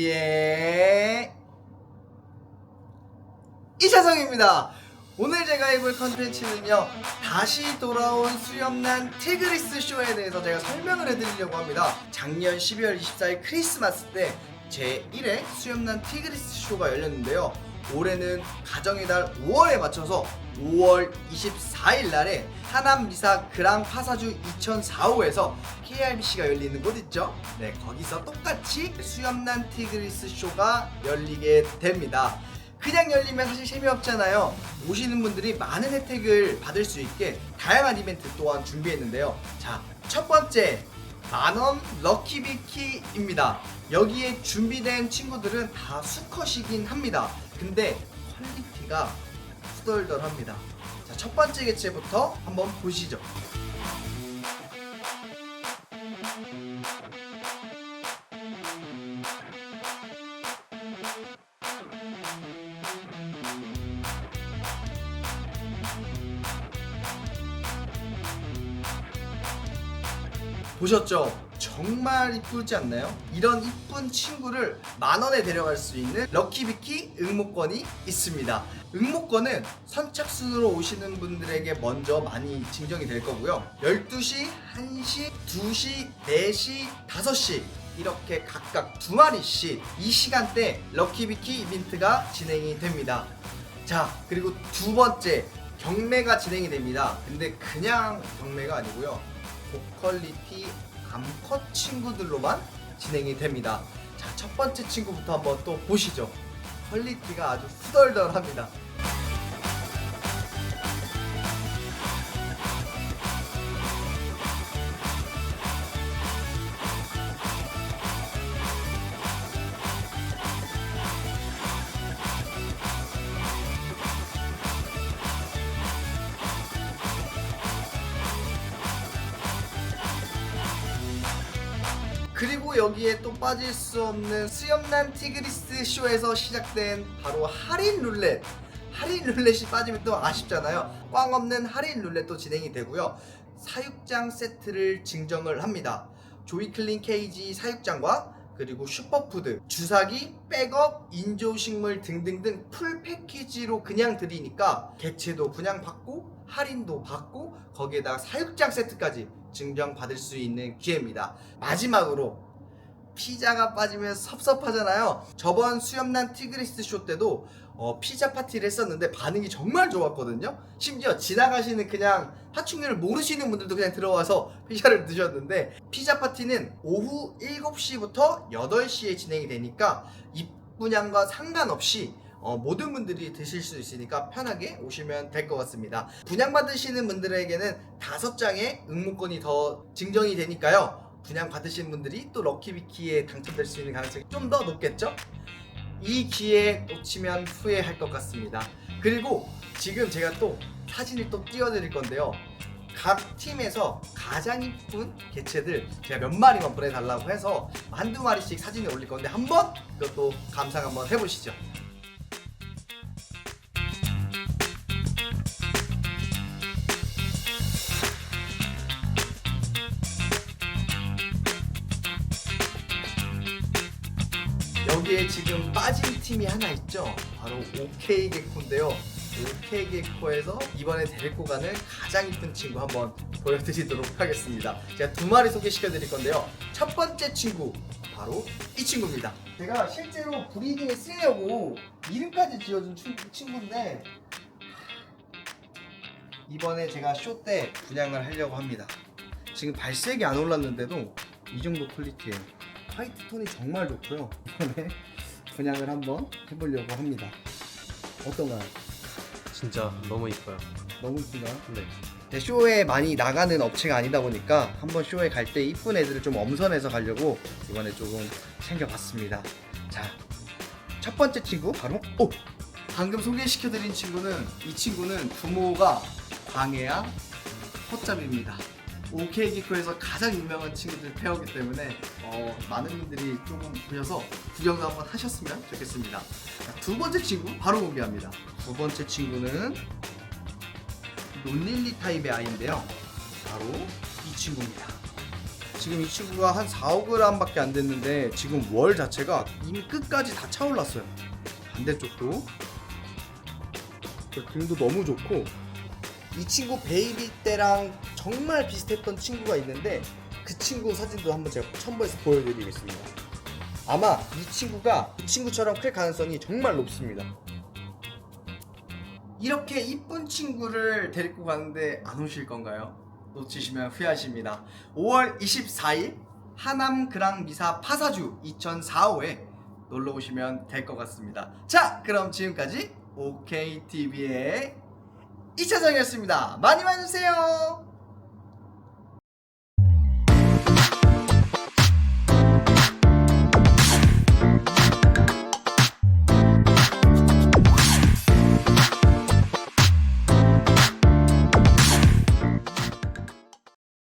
OKTV의 이차성입니다. 오늘 제가 해볼 컨텐츠는요 다시 돌아온 수염난 티그리스 쇼에 대해서 제가 설명을 해드리려고 합니다 작년 12월 24일 크리스마스 때 제 1회 수염난 티그리스 쇼가 열렸는데요 올해는 가정의 달 5월에 맞춰서 5월 24일 날에 하남 미사 그랑 파사주 2045에서 KRBC가 열리는 곳 있죠? 네, 거기서 똑같이 수염난 티그리스 쇼가 열리게 됩니다. 그냥 열리면 사실 재미없잖아요. 오시는 분들이 많은 혜택을 받을 수 있게 다양한 이벤트 또한 준비했는데요. 자, 첫 번째 만원 럭키비키입니다. 여기에 준비된 친구들은 다 수컷이긴 합니다. 근데 퀄리티가 후덜덜합니다. 자, 첫 번째 개체부터 한번 보시죠. 보셨죠? 정말 이쁘지 않나요? 이런 이쁜 친구를 만 원에 데려갈 수 있는 럭키비키 응모권이 있습니다. 응모권은 선착순으로 오시는 분들에게 먼저 많이 증정이 될 거고요. 12시, 1시, 2시, 4시, 5시 이렇게 각각 두 마리씩 이 시간대 럭키비키 이벤트가 진행이 됩니다. 자, 그리고 두 번째 경매가 진행이 됩니다. 근데 그냥 경매가 아니고요. 고퀄리티 암컷 친구들로만 진행이 됩니다. 자, 첫 번째 친구부터 한번 또 보시죠. 퀄리티가 아주 후덜덜합니다. 그리고 여기에 또 빠질 수 없는 수염난 티그리스 쇼에서 시작된 바로 할인 룰렛. 할인 룰렛이 빠지면 또 아쉽잖아요. 꽝 없는 할인 룰렛도 진행이 되고요. 사육장 세트를 증정을 합니다. 조이클린 케이지 사육장과 그리고 슈퍼푸드, 주사기, 백업, 인조식물 등등등 풀 패키지로 그냥 드리니까 개체도 그냥 받고 할인도 받고 거기에다가 사육장 세트까지 증정 받을 수 있는 기회입니다. 마지막으로 피자가 빠지면 섭섭하잖아요. 저번 수염난 티그리스 쇼 때도 어, 피자 파티를 했었는데 반응이 정말 좋았거든요. 심지어 지나가시는 그냥 파충류를 모르시는 분들도 그냥 들어와서 피자를 드셨는데 피자 파티는 오후 7시부터 8시에 진행이 되니까 입 분양과 상관없이 어, 모든 분들이 드실 수 있으니까 편하게 오시면 될 것 같습니다. 분양받으시는 분들에게는 다섯 장의 응모권이 더 증정이 되니까요. 분양 받으신 분들이 또 럭키비키에 당첨될 수 있는 가능성이 좀 더 높겠죠? 이 기회 놓치면 후회할 것 같습니다. 그리고 지금 제가 또 사진을 또 띄워드릴 건데요. 각 팀에서 가장 이쁜 개체들 제가 몇 마리만 보내달라고 해서 한두 마리씩 사진을 올릴 건데 한번 그것도 감상 한번 해보시죠. 여기에 지금 빠진 팀이 하나 있죠. 바로 OK 개코인데요. OK 개코에서 이번에 데리고 가는 가장 이쁜 친구 한번 보여드리도록 하겠습니다. 제가 두 마리 소개시켜 드릴 건데요. 첫 번째 친구 바로 이 친구입니다. 제가 실제로 브리딩에 쓰려고 이름까지 지어준 친- 친구인데 이번에 제가 쇼 때 분양을 하려고 합니다. 지금 발색이 안 올랐는데도 이 정도 퀄리티예요. 화이트 톤이 정말 좋고요. 이번에 분양을 한번 해보려고 합니다. 어떤가요? 진짜 너무 이뻐요. 너무 이쁘나요? 네. 네, 쇼에 많이 나가는 업체가 아니다 보니까 한번 쇼에 갈 때 이쁜 애들을 좀 엄선해서 가려고 이번에 조금 챙겨봤습니다. 자, 첫 번째 친구 바로 오! 방금 소개시켜드린 친구는 이 친구는 부모가 광해야 허점입니다. OK 기코에서 가장 유명한 친구들 페어기 때문에 어, 많은 분들이 조금 보셔서 구경도 한번 하셨으면 좋겠습니다. 자, 두 번째 친구 바로 공개합니다. 두 번째 친구는 논릴리 타입의 아이인데요. 바로 이 친구입니다. 지금 이 친구가 한 4, 5g밖에 안 됐는데 지금 월 자체가 이미 끝까지 다 차올랐어요. 반대쪽도 그 등도 너무 좋고 이 친구 베이비 때랑 정말 비슷했던 친구가 있는데 그 친구 사진도 한번 제가 첨부해서 보여드리겠습니다. 아마 이 친구가 이 친구처럼 클 가능성이 정말 높습니다. 이렇게 이쁜 친구를 데리고 가는데 안 오실 건가요? 놓치시면 후회하십니다. 5월 24일 하남 그랑 미사 파사주 2045에 놀러 오시면 될 것 같습니다. 자, 그럼 지금까지 OKTV의 이차정이었습니다. 많이 많이 주세요.